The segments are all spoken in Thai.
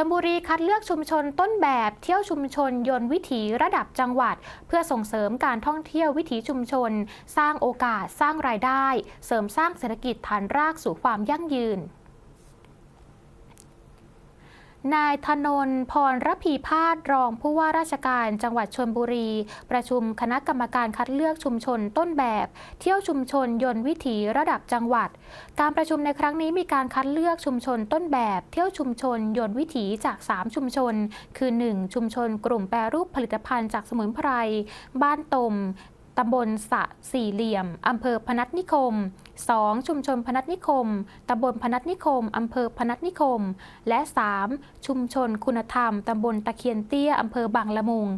ชลบุรีคัดเลือกชุมชนต้นแบบเที่ยวชุมชนยนต์วิถีระดับจังหวัด เพื่อส่งเสริมการท่องเที่ยววิถีชุมชน สร้างโอกาสสร้างรายได้ เสริมสร้างเศรษฐกิจฐานรากสู่ความยั่งยืน นายธนนท์พรรพีพาสรองผู้ว่าราชการจังหวัดชลบุรี ประชุมคณะกรรมการคัดเลือกชุมชนต้นแบบ เที่ยวชุมชนยนต์วิถีระดับจังหวัด การประชุมในครั้งนี้มีการคัดเลือกชุมชนต้นแบบ เที่ยวชุมชนยนต์วิถีจาก 3 ชุมชน คือ 1. ชุมชนกลุ่มแปรรูปผลิตภัณฑ์จากสมุนไพรบ้านตม ตำบลสะสี่เหลี่ยม อำเภอพนัสนิคม 2. ชุมชนพนัสนิคม ตำบลพนัสนิคม อำเภอพนัสนิคม และ 3. ชุมชนคุณธรรม ตำบลตะเคียนเตี้ย อำเภอบางละมุง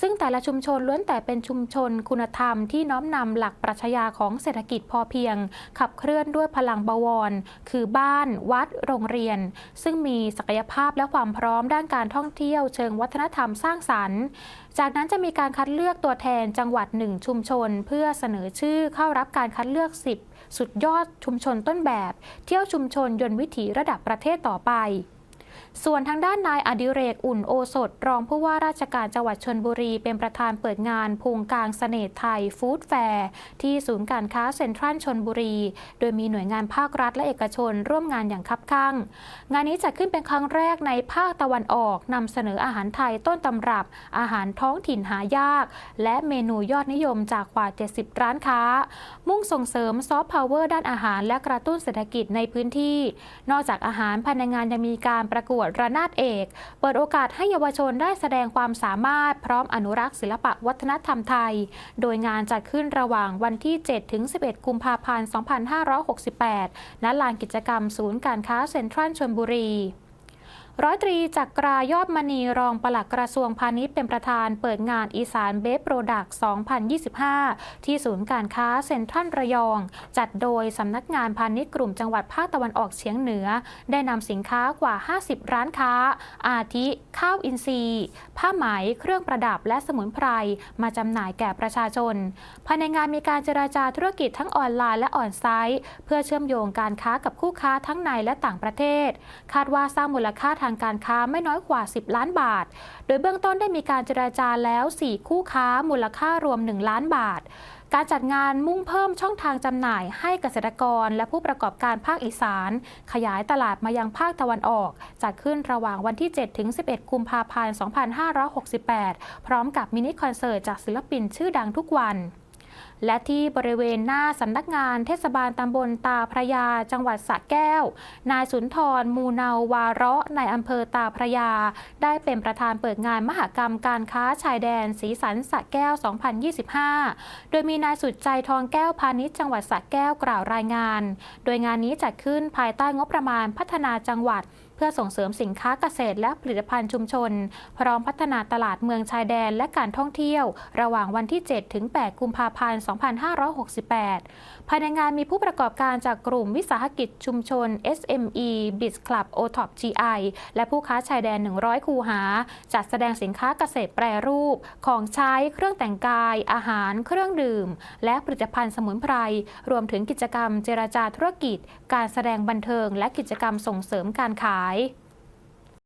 ซึ่งแต่ละชุมชนล้วนแต่เป็นชุมชนคุณธรรมที่น้อมนำหลักปรัชญาของเศรษฐกิจพอเพียง ขับเคลื่อนด้วยพลังบวร คือบ้าน วัด โรงเรียน ซึ่งมีศักยภาพและความพร้อมด้านการท่องเที่ยวเชิงวัฒนธรรมสร้างสรรค์ จากนั้นจะมีการคัดเลือกตัวแทนจังหวัดหนึ่งชุมชน เพื่อเสนอชื่อเข้ารับการคัดเลือก 10 สุดยอดชุมชนต้นแบบ เที่ยวชุมชนยนต์วิถีระดับประเทศต่อไป ส่วนทางด้านนายอดิเรกอุ่นโอสถรองผู้ว่าราชการจังหวัดชนบุรี เป็นประธานเปิดงานพุงกลางเสน่ห์ไทยฟู้ดแฟร์ที่ศูนย์การค้าเซ็นทรัลชนบุรี โดยมีหน่วยงานภาครัฐและเอกชน ร่วมงานอย่างคับคั่ง งานนี้จัดขึ้นเป็นครั้งแรกในภาคตะวันออกนำเสนออาหารไทยต้นตำรับ อาหารท้องถิ่นหายาก และเมนูยอดนิยมจากกว่า 70 ร้านค้า มุ่งส่งเสริมซอฟต์พาวเวอร์ด้านอาหารและกระตุ้นเศรษฐกิจในพื้นที่ นอกจากอาหารภายในงานยังมีการประกวดระนาดเอก เปิดโอกาสให้เยาวชนได้แสดงความสามารถพร้อมอนุรักษ์ศิลปะวัฒนธรรมไทย โดยงานจัดขึ้นระหว่างวันที่ 7 ถึง 11 กุมภาพันธ์ 2568 ณ ลานกิจกรรมศูนย์การค้าเซ็นทรัลชลบุรี ร้อยตรีจักรายอดมณีรองปลัดกระทรวงพาณิชย์เป็นประธานเปิดงานอีสานเบฟโปรดักต์2025 ที่ศูนย์การค้าเซ็นทรัลระยอง จัดโดยสำนักงานพาณิชย์กลุ่มจังหวัดภาคตะวันออกเฉียงเหนือ ได้นำสินค้ากว่า 50 ร้านค้า อาทิ ข้าวอินทรีย์ ผ้าไหม เครื่องประดับและสมุนไพร มาจำหน่ายแก่ประชาชน ภายในงานมีการเจราจาธุรกิจทั้งออนไลน์และออนไซต์ เพื่อเชื่อมโยงการค้ากับคู่ค้าทั้งในและต่างประเทศ คาดว่าสร้างมูลค่าทางการค้าไม่น้อยกว่า 10 ล้านบาท โดยเบื้องต้นได้มีการเจราจาแล้ว 4 คู่ค้ามูลค่ารวม 1 ล้านบาท การจัดงานมุ่งเพิ่มช่องทางจำหน่ายให้เกษตรกรและผู้ประกอบการภาคอีสาน ขยายตลาดมายังภาคตะวันออก จัดขึ้นระหว่างวันที่ 7 ถึง 11 กุมภาพันธ์ 2568 พร้อมกับมินิคอนเสิร์ตจากศิลปินชื่อดังทุกวัน และที่บริเวณหน้าสำนักงานเทศบาลตำบลตาพระยา จังหวัดสระแก้ว นายสุนทร มูเนาวาระในอำเภอตาพระยา ได้เป็นประธานเปิดงานมหกรรมการค้าชายแดน สีสันสระแก้ว 2025 โดยมีนายสุดใจทองแก้วพาณิชย์จังหวัดสระแก้วกล่าวรายงาน โดยงานนี้จัดขึ้นภายใต้งบประมาณพัฒนาจังหวัดเพื่อส่งเสริมสินค้าเกษตรและผลิตภัณฑ์ชุมชน พร้อมพัฒนาตลาดเมืองชายแดนและการท่องเที่ยว ระหว่างวันที่ 7 ถึง 8 กุมภาพันธ์ 2568 ภายในงานมีผู้ประกอบการจากกลุ่มวิสาหกิจชุมชน SME b i z Club o t o p GI และผู้ค้าชายแดน 100 คูหา จัดแสดงสินค้าเกษตรแปรรูป ของใช้เครื่องแต่งกาย อาหาร เครื่องดื่ม และผลิตภัณฑ์สมุนไพร รวมถึงกิจกรรมเจราจาธุรกิจ การแสดงบันเทิง และกิจกรรมส่งเสริมการขาย